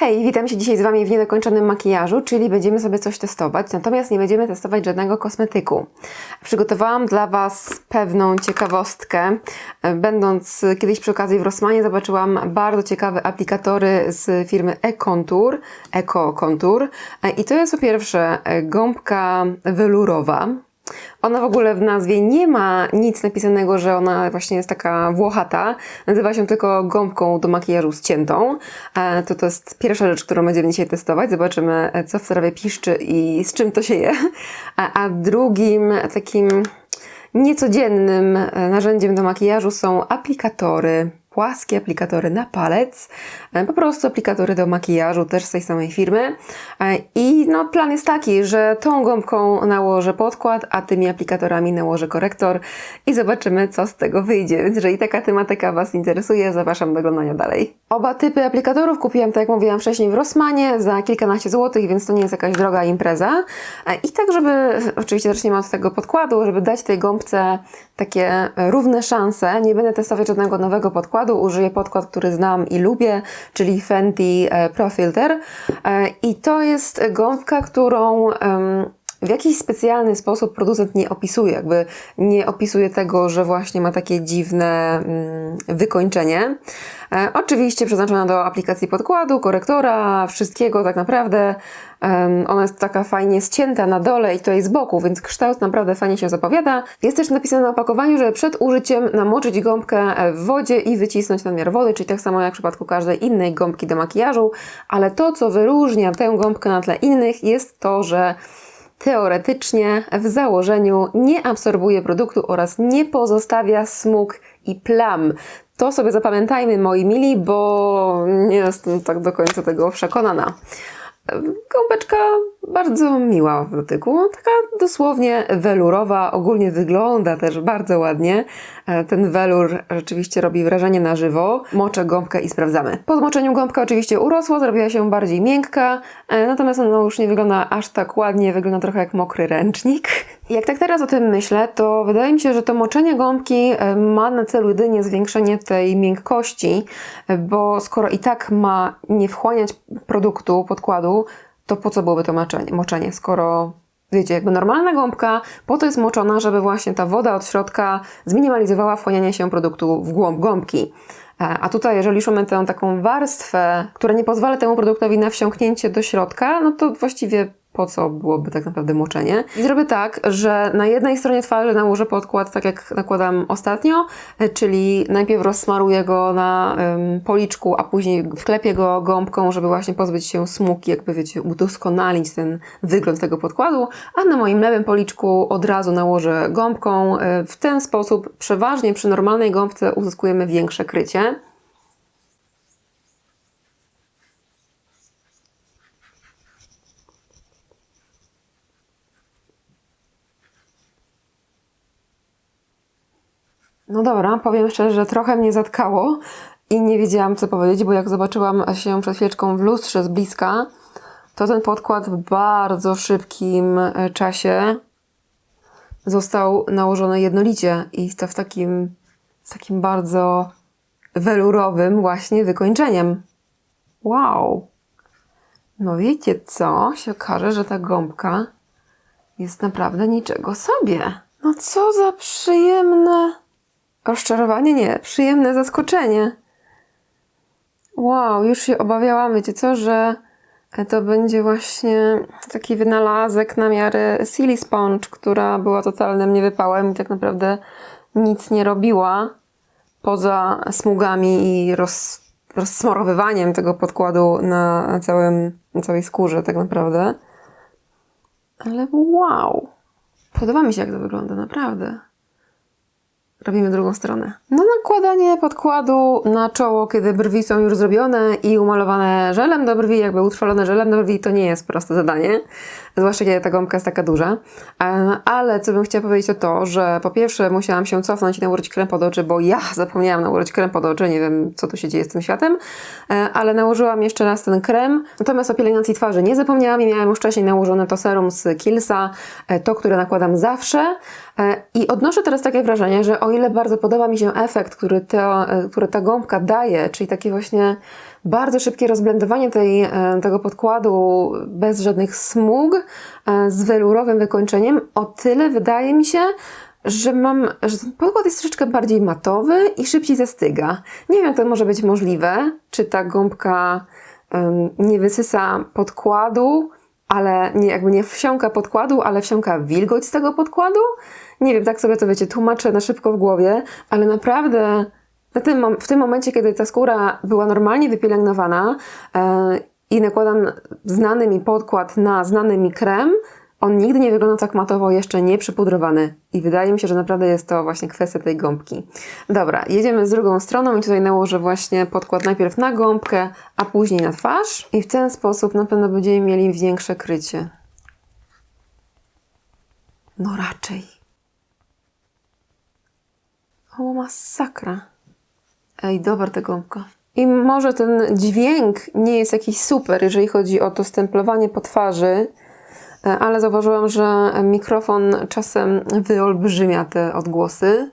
Hej, witam się dzisiaj z Wami w niedokończonym makijażu, czyli będziemy sobie coś testować, natomiast nie będziemy testować żadnego kosmetyku. Przygotowałam dla Was pewną ciekawostkę. Będąc kiedyś przy okazji w Rossmanie zobaczyłam bardzo ciekawe aplikatory z firmy e-Contour, Eco Contour i to jest po pierwsze gąbka welurowa, ona w ogóle w nazwie nie ma nic napisanego, że ona właśnie jest taka włochata. Nazywa się tylko gąbką do makijażu ściętą. E, To to jest pierwsza rzecz, którą będziemy dzisiaj testować. Zobaczymy, e, co w sprawie piszczy i z czym to się je. A, a drugim takim niecodziennym e, narzędziem do makijażu są aplikatory. Płaskie aplikatory na palec, e, po prostu aplikatory do makijażu, też z tej samej firmy. E, I no, plan jest taki, że tą gąbką nałożę podkład, a tymi aplikatorami nałożę korektor i zobaczymy, co z tego wyjdzie. Więc jeżeli taka tematyka Was interesuje, zapraszam do oglądania dalej. Oba typy aplikatorów kupiłam, tak jak mówiłam wcześniej, w Rossmanie za kilkanaście złotych, więc to nie jest jakaś droga impreza. E, I tak, żeby, oczywiście zaczniemy od tego podkładu, żeby dać tej gąbce takie równe szanse. Nie będę testować żadnego nowego podkładu, użyję podkład, który znam i lubię, czyli Fenty e, Pro Filter. E, I to jest gąbka, którą w jakiś specjalny sposób producent nie opisuje, jakby nie opisuje tego, że właśnie ma takie dziwne mm, wykończenie. E, oczywiście przeznaczona do aplikacji podkładu, korektora, wszystkiego tak naprawdę. Ona jest taka fajnie ścięta na dole i jest z boku, więc kształt naprawdę fajnie się zapowiada. Jest też napisane na opakowaniu, że przed użyciem namoczyć gąbkę w wodzie i wycisnąć nadmiar wody, czyli tak samo jak w przypadku każdej innej gąbki do makijażu, ale to, co wyróżnia tę gąbkę na tle innych, jest to, że teoretycznie w założeniu nie absorbuje produktu oraz nie pozostawia smug i plam. To sobie zapamiętajmy, moi mili, bo nie jestem tak do końca tego przekonana. Gąbeczka bardzo miła w dotyku, taka dosłownie welurowa, ogólnie wygląda też bardzo ładnie. E, Ten welur rzeczywiście robi wrażenie na żywo. Moczę gąbkę i sprawdzamy. Po zmoczeniu gąbka oczywiście urosła, zrobiła się bardziej miękka, e, natomiast ona już nie wygląda aż tak ładnie, wygląda trochę jak mokry ręcznik. Jak tak teraz o tym myślę, to wydaje mi się, że to moczenie gąbki e, ma na celu jedynie zwiększenie tej miękkości, e, bo skoro i tak ma nie wchłaniać produktu, podkładu, to po co byłoby to moczenie, moczenie skoro wiecie, jakby normalna gąbka po to jest moczona, żeby właśnie ta woda od środka zminimalizowała wchłanianie się produktu w głąb gąbki. E, A tutaj, jeżeli już mamy tę taką warstwę, która nie pozwala temu produktowi na wsiąknięcie do środka, no to właściwie po co byłoby tak naprawdę moczenie. I zrobię tak, że na jednej stronie twarzy nałożę podkład, tak jak nakładam ostatnio, e, czyli najpierw rozsmaruję go na em, policzku, a później wklepię go gąbką, żeby właśnie pozbyć się smug, i jakby wiecie, udoskonalić ten wygląd tego podkładu, a na moim lewym policzku od razu nałożę gąbką. E, W ten sposób przeważnie przy normalnej gąbce uzyskujemy większe krycie. No dobra, powiem szczerze, że trochę mnie zatkało i nie wiedziałam co powiedzieć, bo jak zobaczyłam się przed chwileczką w lustrze z bliska, to ten podkład w bardzo szybkim e, czasie został nałożony jednolicie i to w takim, z takim bardzo welurowym właśnie wykończeniem. Wow! No wiecie co? Się okaże, że ta gąbka jest naprawdę niczego sobie. No co za przyjemne... Rozczarowanie nie, przyjemne zaskoczenie. Wow, już się obawiałam, wiecie co, że to będzie właśnie taki wynalazek na miarę Silly Sponge, która była totalnym niewypałem i tak naprawdę nic nie robiła poza smugami i roz, tego podkładu na, całym, na całej skórze tak naprawdę. Ale wow, podoba mi się jak to wygląda, naprawdę. Robimy drugą stronę. No nakładanie podkładu na czoło, kiedy brwi są już zrobione i umalowane żelem do brwi, jakby utrwalone żelem do brwi, to nie jest proste zadanie. Zwłaszcza kiedy ta gąbka jest taka duża. E, Ale co bym chciała powiedzieć to to, że po pierwsze musiałam się cofnąć i nałożyć krem pod oczy, bo ja zapomniałam nałożyć krem pod oczy, nie wiem co tu się dzieje z tym światem, E, ale nałożyłam jeszcze raz ten krem. Natomiast o pielęgnacji twarzy nie zapomniałam i miałam już wcześniej nałożone to serum z Kiehlsa, e, to, które nakładam zawsze. E, I odnoszę teraz takie wrażenie, że o ile bardzo podoba mi się efekt, który, e, który ta gąbka daje, czyli takie właśnie bardzo szybkie rozblendowanie tej, e, tego podkładu bez żadnych smug z welurowym wykończeniem, o tyle wydaje mi się, że mam, że ten podkład jest troszeczkę bardziej matowy i szybciej zastyga. Nie wiem, jak to może być możliwe, czy ta gąbka em, nie wysysa podkładu, ale nie, jakby nie wsiąka podkładu, ale wsiąka wilgoć z tego podkładu. Nie wiem, tak sobie to wiecie, tłumaczę na szybko w głowie, ale naprawdę na tym, w tym momencie, kiedy ta skóra była normalnie wypielęgnowana e, i nakładam znany mi podkład na znany mi krem, on nigdy nie wygląda tak matowo, jeszcze nie przypudrowany. I wydaje mi się, że naprawdę jest to właśnie kwestia tej gąbki. Dobra, jedziemy z drugą stroną i tutaj nałożę właśnie podkład najpierw na gąbkę, a później na twarz. I w ten sposób na pewno będziemy mieli większe krycie. No raczej. O, masakra. Ej, dobra ta gąbka. I może ten dźwięk nie jest jakiś super, jeżeli chodzi o to stemplowanie po twarzy, ale zauważyłam, że mikrofon czasem wyolbrzymia te odgłosy.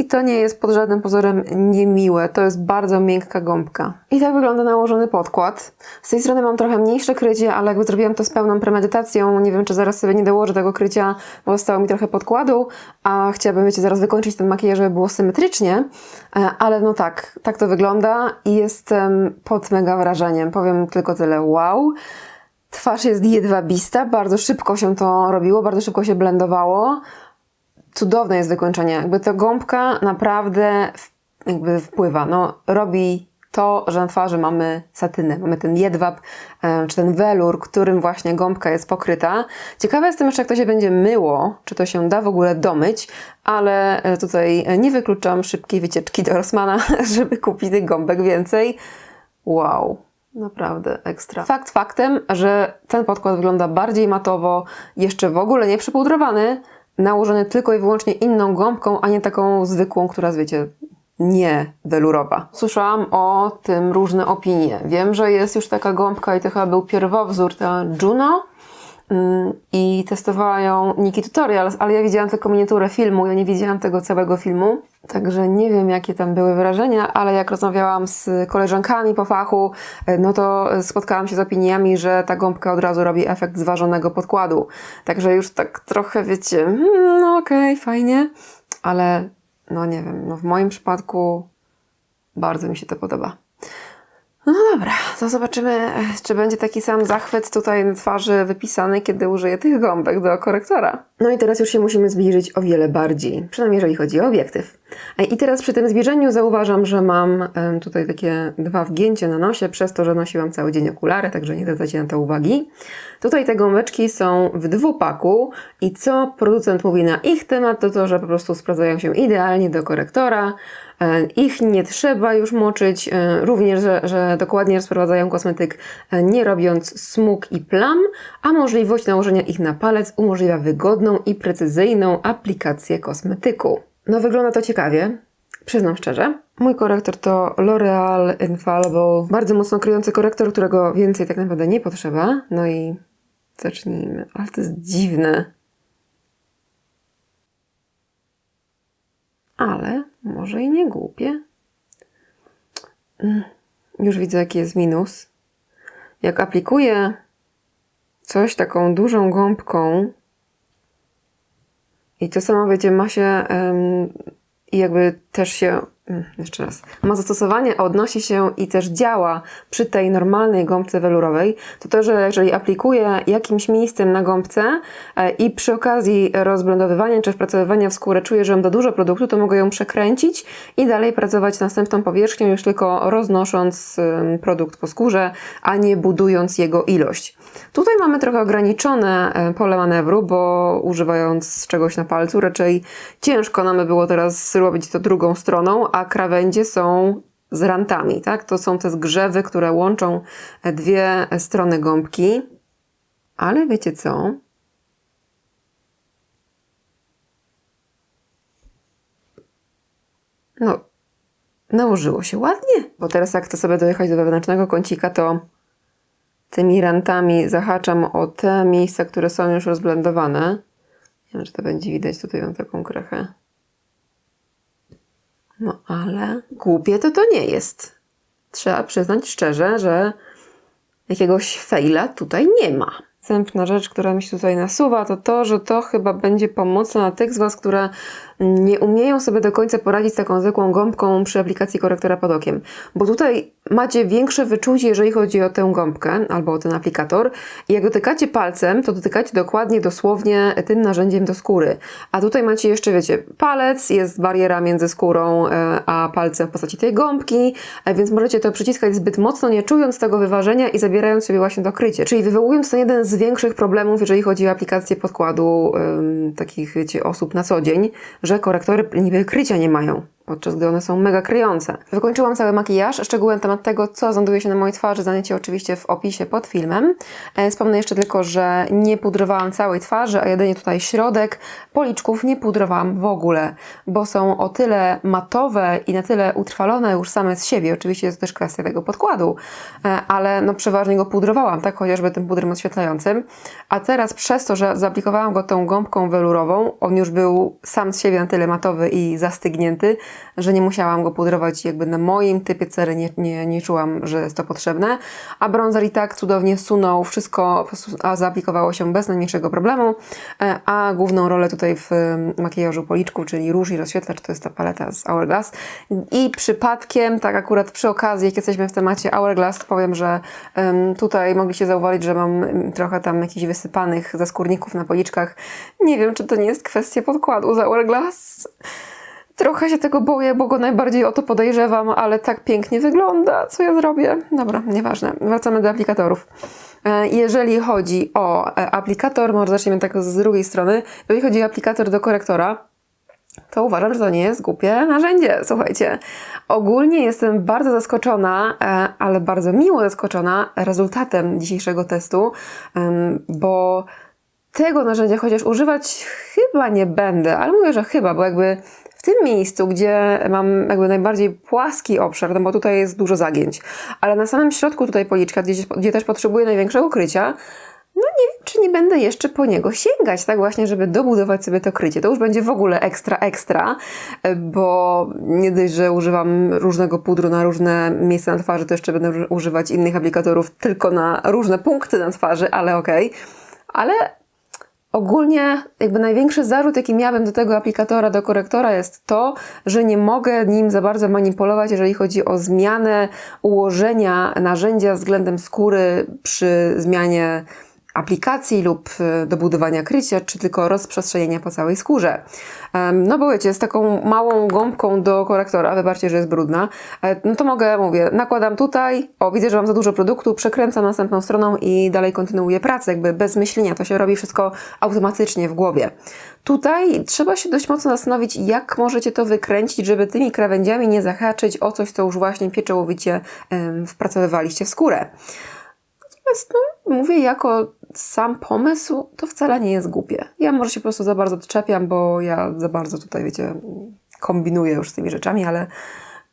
I to nie jest pod żadnym pozorem niemiłe. To jest bardzo miękka gąbka. I tak wygląda nałożony podkład. Z tej strony mam trochę mniejsze krycie, ale jakby zrobiłam to z pełną premedytacją. Nie wiem, czy zaraz sobie nie dołożę tego krycia, bo zostało mi trochę podkładu, a chciałabym, wiecie, zaraz wykończyć ten makijaż, żeby było symetrycznie. E, Ale no tak, tak to wygląda i jestem pod mega wrażeniem. Powiem tylko tyle, wow. Twarz jest jedwabista, bardzo szybko się to robiło, bardzo szybko się blendowało cudowne jest wykończenie. Jakby ta gąbka naprawdę jakby wpływa. No, robi to, że na twarzy mamy satynę, mamy ten jedwab, e, czy ten welur, którym właśnie gąbka jest pokryta. Ciekawe jestem jeszcze, jak to się będzie myło, czy to się da w ogóle domyć, ale e, tutaj nie wykluczam szybkiej wycieczki do Rossmana, żeby kupić tych gąbek więcej. Wow. Naprawdę ekstra. Fakt faktem, że ten podkład wygląda bardziej matowo, jeszcze w ogóle nie przypudrowany, nałożony tylko i wyłącznie inną gąbką, a nie taką zwykłą, która wiecie, nie welurowa. Słyszałam o tym różne opinie. Wiem, że jest już taka gąbka i to chyba był pierwowzór, ta Juno. Mm, I testowała ją Niki Tutorial, ale ja widziałam tylko miniaturę filmu, ja nie widziałam tego całego filmu. Także nie wiem, jakie tam były wrażenia, ale jak rozmawiałam z koleżankami po fachu, e, no to spotkałam się z opiniami, że ta gąbka od razu robi efekt zważonego podkładu. Także już tak trochę wiecie, hmm, no okej, fajnie, ale no nie wiem, no w moim przypadku bardzo mi się to podoba. No dobra, to zobaczymy, czy będzie taki sam zachwyt tutaj na twarzy wypisany, kiedy użyję tych gąbek do korektora. No i teraz już się musimy zbliżyć o wiele bardziej, przynajmniej jeżeli chodzi o obiektyw. I teraz przy tym zbliżeniu zauważam, że mam tutaj takie dwa wgięcia na nosie, przez to, że nosiłam cały dzień okulary, także nie zwracajcie na to uwagi. Tutaj te gąbeczki są w dwupaku i co producent mówi na ich temat, to to, że po prostu sprawdzają się idealnie do korektora, Ich nie trzeba już moczyć, e, również, że, że dokładnie rozprowadzają kosmetyk, e, nie robiąc smug i plam, a możliwość nałożenia ich na palec umożliwia wygodną i precyzyjną aplikację kosmetyku. No wygląda to ciekawie, przyznam szczerze. Mój korektor to L'Oreal Infallible, bardzo mocno kryjący korektor, którego więcej tak naprawdę nie potrzeba. No i zacznijmy, ale to jest dziwne. Ale może i nie głupie. Mm, Już widzę, jaki jest minus. Jak aplikuję coś taką dużą gąbką i to samo, wiecie, ma się i jakby też się, jeszcze raz, ma zastosowanie, odnosi się i też działa przy tej normalnej gąbce welurowej, to to, że jeżeli aplikuję jakimś miejscem na gąbce e, i przy okazji rozblendowywania czy wpracowywania w skórę czuję, że mam za dużo produktu, to mogę ją przekręcić i dalej pracować następną powierzchnią, już tylko roznosząc produkt po skórze, a nie budując jego ilość. Tutaj mamy trochę ograniczone e, pole manewru, bo używając czegoś na palcu, raczej ciężko nam by było teraz zrobić to drugą stroną, a krawędzie są z rantami, tak? To są te zgrzewy, które łączą e, dwie strony gąbki. Ale wiecie co? No, nałożyło się ładnie, bo teraz jak chcę sobie dojechać do wewnętrznego kącika, to tymi rantami zahaczam o te miejsca, które są już rozblendowane Nie wiem, czy to będzie widać, tutaj mam taką krechę. No ale głupie to to nie jest. Trzeba przyznać szczerze, że jakiegoś fejla tutaj nie ma. Następna rzecz, która mi się tutaj nasuwa, to to, że to chyba będzie pomocne dla tych z Was, które nie umieją sobie do końca poradzić z taką zwykłą gąbką przy aplikacji korektora pod okiem. Bo tutaj macie większe wyczucie, jeżeli chodzi o tę gąbkę albo o ten aplikator. I jak dotykacie palcem, to dotykacie dokładnie, dosłownie tym narzędziem do skóry. A tutaj macie jeszcze, wiecie, palec, jest bariera między skórą e, a palcem w postaci tej gąbki, e, więc możecie to przyciskać zbyt mocno, nie czując tego wyważenia i zabierając sobie właśnie dokrycie. Czyli wywołując to jeden z większych problemów, jeżeli chodzi o aplikację podkładu takich, wiecie, osób na co dzień, że korektory niby krycia nie mają podczas gdy one są mega kryjące. Wykończyłam cały makijaż. Szczegóły na temat tego, co znajduje się na mojej twarzy, znajdziecie oczywiście w opisie pod filmem. E, Wspomnę jeszcze tylko, że nie pudrowałam całej twarzy, a jedynie tutaj środek. Policzków nie pudrowałam w ogóle, bo są o tyle matowe i na tyle utrwalone już same z siebie. Oczywiście jest też kwestia tego podkładu, e, ale no przeważnie go pudrowałam, tak chociażby tym pudrem oświetlającym. A teraz przez to, że zaaplikowałam go tą gąbką welurową, on już był sam z siebie na tyle matowy i zastygnięty, że nie musiałam go pudrować jakby na moim typie cery nie, nie, nie czułam, że jest to potrzebne, a bronzer i tak cudownie sunął wszystko, a zaaplikowało się bez najmniejszego problemu, E, a główną rolę tutaj w makijażu policzków, czyli róż i rozświetlacz, to jest ta paleta z Hourglass i przypadkiem, tak akurat przy okazji, jak jesteśmy w temacie Hourglass, powiem, że tutaj mogliście zauważyć, że mam trochę tam jakichś wysypanych zaskórników na policzkach. Nie wiem, czy to nie jest kwestia podkładu z Hourglass. Trochę się tego boję, bo go najbardziej o to podejrzewam, ale tak pięknie wygląda. Co ja zrobię? Dobra, nieważne. Wracamy do aplikatorów. E, Jeżeli chodzi o e, aplikator, może zaczniemy tak z drugiej strony. Jeżeli chodzi o aplikator do korektora, to uważam, że to nie jest głupie narzędzie. Słuchajcie, ogólnie jestem bardzo zaskoczona, e, ale bardzo miło zaskoczona rezultatem dzisiejszego testu, bo tego narzędzia chociaż używać chyba nie będę, ale mówię, że chyba, bo jakby w tym miejscu, gdzie mam jakby najbardziej płaski obszar, no bo tutaj jest dużo zagięć, ale na samym środku tutaj policzka, gdzie, gdzie też potrzebuję największego krycia, no nie wiem, czy nie będę jeszcze po niego sięgać, tak właśnie, żeby dobudować sobie to krycie. To już będzie w ogóle ekstra, ekstra, bo nie dość, że używam różnego pudru na różne miejsca na twarzy, to jeszcze będę uży- używać innych aplikatorów tylko na różne punkty na twarzy, ale okej. Ale Ogólnie jakby największy zarzut, jaki miałabym do tego aplikatora, do korektora jest to, że nie mogę nim za bardzo manipulować, jeżeli chodzi o zmianę ułożenia narzędzia względem skóry przy zmianie aplikacji lub y, dobudowania krycia, czy tylko rozprzestrzenienia po całej skórze. No bo wiecie, z taką małą gąbką do korektora, wybaczcie, że jest brudna, e, no to mogę, mówię, nakładam tutaj, o widzę, że mam za dużo produktu, przekręcam następną stroną i dalej kontynuuję pracę, jakby bez myślenia, to się robi wszystko automatycznie w głowie. Tutaj trzeba się dość mocno zastanowić, jak możecie to wykręcić, żeby tymi krawędziami nie zahaczyć o coś, co już właśnie pieczołowicie wpracowywaliście w skórę. Natomiast no, mówię, jako sam pomysł, to wcale nie jest głupie. Ja może się po prostu za bardzo czepiam, bo ja za bardzo tutaj, wiecie, kombinuję już z tymi rzeczami, ale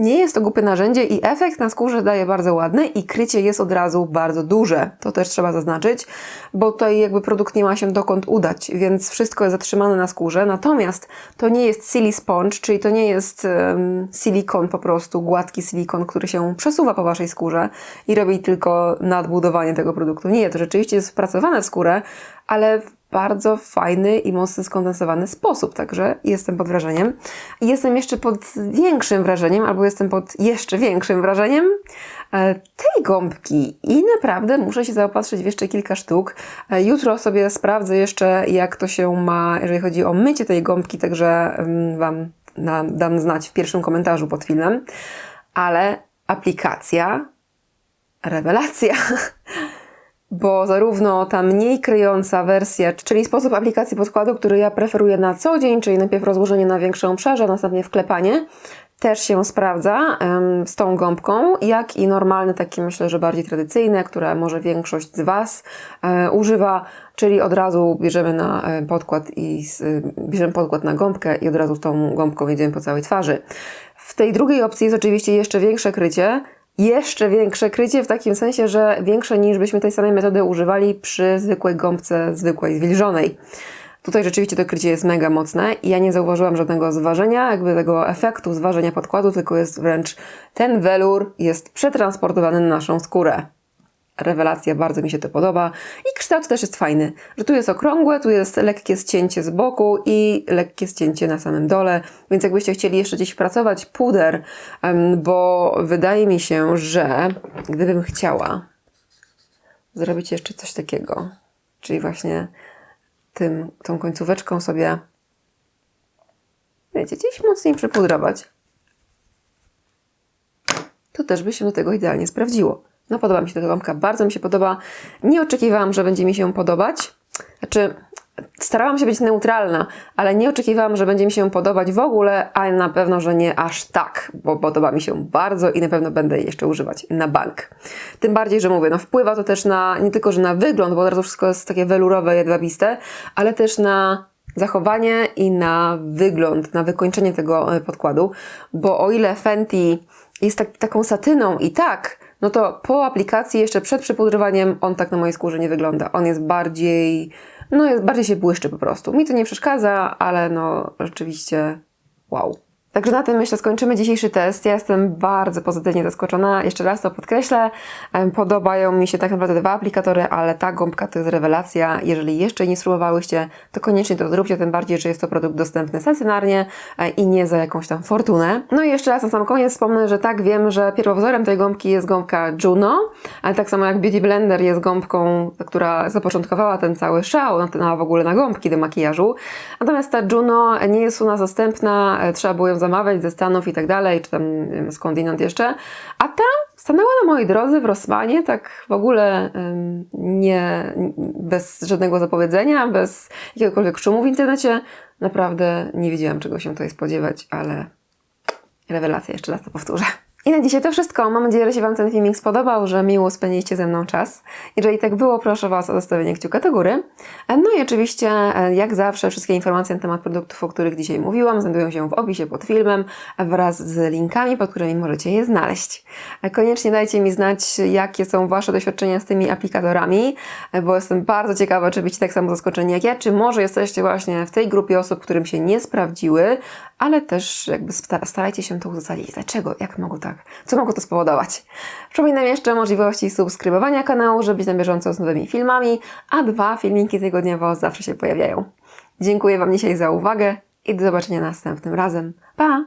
nie jest to głupie narzędzie i efekt na skórze daje bardzo ładny i krycie jest od razu bardzo duże. To też trzeba zaznaczyć, bo tutaj jakby produkt nie ma się dokąd udać, więc wszystko jest zatrzymane na skórze. Natomiast to nie jest silly sponge, czyli to nie jest um, silikon po prostu, gładki silikon, który się przesuwa po waszej skórze i robi tylko nadbudowanie tego produktu. Nie, to rzeczywiście jest wpracowane w skórę, ale bardzo fajny i mocno skondensowany sposób, także jestem pod wrażeniem. Jestem jeszcze pod większym wrażeniem, albo jestem pod jeszcze większym wrażeniem e, tej gąbki i naprawdę muszę się zaopatrzyć w jeszcze kilka sztuk. E, Jutro sobie sprawdzę jeszcze, jak to się ma, jeżeli chodzi o mycie tej gąbki, także mm, Wam dam znać w pierwszym komentarzu pod filmem. Ale aplikacja, rewelacja. bo zarówno ta mniej kryjąca wersja, czyli sposób aplikacji podkładu, który ja preferuję na co dzień, czyli najpierw rozłożenie na większym obszarze, następnie wklepanie, też się sprawdza z tą gąbką, jak i normalne, takie myślę, że bardziej tradycyjne, które może większość z Was e, używa, czyli od razu bierzemy na e, podkład i z, e, bierzemy podkład na gąbkę i od razu tą gąbką jedziemy po całej twarzy. W tej drugiej opcji jest oczywiście jeszcze większe krycie, jeszcze większe krycie w takim sensie, że większe niż byśmy tej samej metody używali przy zwykłej gąbce, zwykłej, zwilżonej. Tutaj rzeczywiście to krycie jest mega mocne i ja nie zauważyłam żadnego zważenia, jakby tego efektu zważenia podkładu, tylko jest wręcz ten welur jest przetransportowany na naszą skórę. Rewelacja, bardzo mi się to podoba. I kształt też jest fajny, że tu jest okrągłe, tu jest lekkie ścięcie z boku i lekkie ścięcie na samym dole. Więc jakbyście chcieli jeszcze gdzieś wpracować puder, bo wydaje mi się, że gdybym chciała zrobić jeszcze coś takiego, czyli właśnie tym, tą końcóweczką sobie, wiecie, gdzieś mocniej przypudrować, to też by się do tego idealnie sprawdziło. No podoba mi się ta gąbka, bardzo mi się podoba. Nie oczekiwałam, że będzie mi się podobać. Znaczy, starałam się być neutralna, ale nie oczekiwałam, że będzie mi się podobać w ogóle, a na pewno, że nie aż tak, bo podoba mi się bardzo i na pewno będę jej jeszcze używać na bank. Tym bardziej, że mówię, no wpływa to też na, nie tylko, że na wygląd, bo od razu wszystko jest takie welurowe, jedwabiste, ale też na zachowanie i na wygląd, na wykończenie tego e, podkładu, bo o ile Fenty jest tak, taką satyną i tak, no to po aplikacji, jeszcze przed przypudrowaniem, on tak na mojej skórze nie wygląda. On jest bardziej, no jest, bardziej się błyszczy po prostu. Mi to nie przeszkadza, ale no rzeczywiście wow. Także na tym myślę skończymy dzisiejszy test. Ja jestem bardzo pozytywnie zaskoczona. Jeszcze raz to podkreślę. Podobają mi się tak naprawdę dwa aplikatory, ale ta gąbka to jest rewelacja. Jeżeli jeszcze nie spróbowałyście, to koniecznie to zróbcie, tym bardziej, że jest to produkt dostępny stacjonarnie e, i nie za jakąś tam fortunę. No i jeszcze raz na sam koniec wspomnę, że tak wiem, że pierwowzorem tej gąbki jest gąbka Juno, ale tak samo jak Beauty Blender jest gąbką, która zapoczątkowała ten cały szał na, na w ogóle na gąbki do makijażu. Natomiast ta Juno nie jest u nas dostępna, e, trzeba było zamawiać ze Stanów i tak dalej, czy tam wiem, skądinąd jeszcze. A ta stanęła na mojej drodze w Rossmanie, tak w ogóle nie, bez żadnego zapowiedzenia, bez jakiegokolwiek szumu w internecie. Naprawdę nie wiedziałam, czego się tutaj spodziewać, ale rewelacja, jeszcze raz to powtórzę. I na dzisiaj to wszystko. Mam nadzieję, że się Wam ten filmik spodobał, że miło spędziliście ze mną czas. Jeżeli tak było, proszę Was o zostawienie kciuka do góry. No i oczywiście, e, jak zawsze, wszystkie informacje na temat produktów, o których dzisiaj mówiłam, znajdują się w opisie pod filmem wraz z linkami, pod którymi możecie je znaleźć. E, Koniecznie dajcie mi znać, jakie są Wasze doświadczenia z tymi aplikatorami, e, bo jestem bardzo ciekawa, czy bycie tak samo zaskoczeni jak ja, czy może jesteście właśnie w tej grupie osób, którym się nie sprawdziły, ale też jakby sta- starajcie się to uzasadnić. Dlaczego? Jak mogło tak? Co mogło to spowodować? Przypominam jeszcze możliwości subskrybowania kanału, żeby być na bieżąco z nowymi filmami, a dwa filmiki tygodniowo zawsze się pojawiają. Dziękuję Wam dzisiaj za uwagę i do zobaczenia następnym razem. Pa!